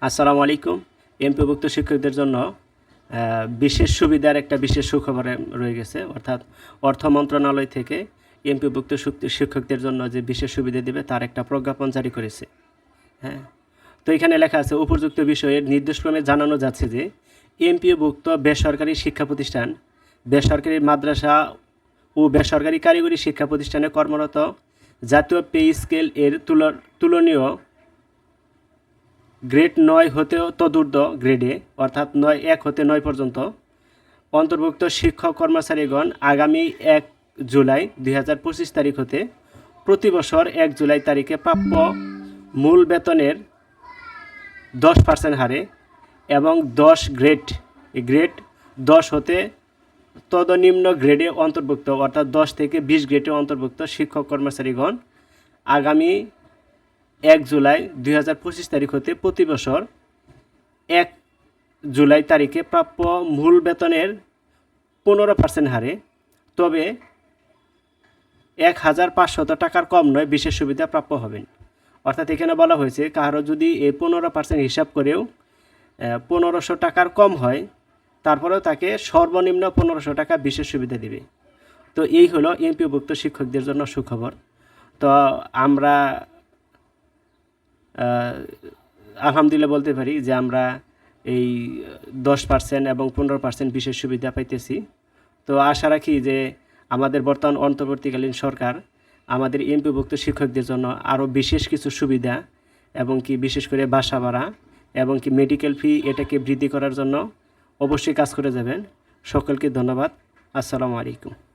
আসসালামু আলাইকুম। এমপিভুক্ত শিক্ষকদের জন্য বিশেষ সুবিধার একটা বিশেষ সুখবর রয়ে গেছে, অর্থাৎ অর্থ মন্ত্রণালয় থেকে এমপিভুক্ত শিক্ষকদের জন্য যে বিশেষ সুবিধা দেবে, তার একটা প্রজ্ঞাপন জারি করেছে। হ্যাঁ? তো এখানে লেখা আছে, উপযুক্ত বিষয়ের নির্দেশক্রমে জানানো যাচ্ছে যে, এমপিভুক্ত বেসরকারি শিক্ষা প্রতিষ্ঠান, বেসরকারি মাদ্রাসা ও বেসরকারি কারিগরি শিক্ষা প্রতিষ্ঠানে কর্মরত জাতীয় পে স্কেল এর তুল- তুলনীয় গ্রেড নয় হতেও তদূর্ধ্ব গ্রেডে, অর্থাৎ নয় এক হতে নয় পর্যন্ত। অন্তর্ভুক্ত শিক্ষক কর্মচারীগণ আগামী এক জুলাই দু হাজার পঁচিশ তারিখ হতে প্রতি বছর এক জুলাই তারিখে প্রাপ্য মূল বেতনের দশ পার্সেন্ট হারে এবং দশ গ্রেড গ্রেড দশ হতে তদনিম্ন গ্রেডে অন্তর্ভুক্ত, অর্থাৎ দশ থেকে বিশ গ্রেডে অন্তর্ভুক্ত শিক্ষক কর্মচারীগণ আগামী এক জুলাই দুই তারিখ হতে প্রতি বছর এক জুলাই তারিখে প্রাপ্য মূল বেতনের পনেরো পার্সেন্ট হারে। তবে এক হাজার পাঁচশত টাকার কম নয়, বিশেষ সুবিধা প্রাপ্য হবেন। অর্থাৎ এখানে বলা হয়েছে, কারও যদি এই পনেরো পার্সেন্ট হিসাব করেও পনেরোশো টাকার কম হয়, তারপরেও তাকে সর্বনিম্ন পনেরোশো টাকা বিশেষ সুবিধা দিবে। তো এই হলো এমপিভুক্ত শিক্ষকদের জন্য সুখবর। তো আমরা আলহামদুলিল্লাহ বলতে পারি যে আমরা এই দশ পার্সেন্ট এবং পনেরো পার্সেন্ট বিশেষ সুবিধা পাইতেছি। তো আশা রাখি যে আমাদের বর্তমান অন্তর্বর্তীকালীন সরকার আমাদের এমপিভুক্ত শিক্ষকদের জন্য আরও বিশেষ কিছু সুবিধা এবং কি বিশেষ করে বাসা ভাড়া এবং কি মেডিকেল ফি এটাকে বৃদ্ধি করার জন্য অবশ্যই কাজ করে যাবেন। সকলকে ধন্যবাদ। আসসালামু আলাইকুম।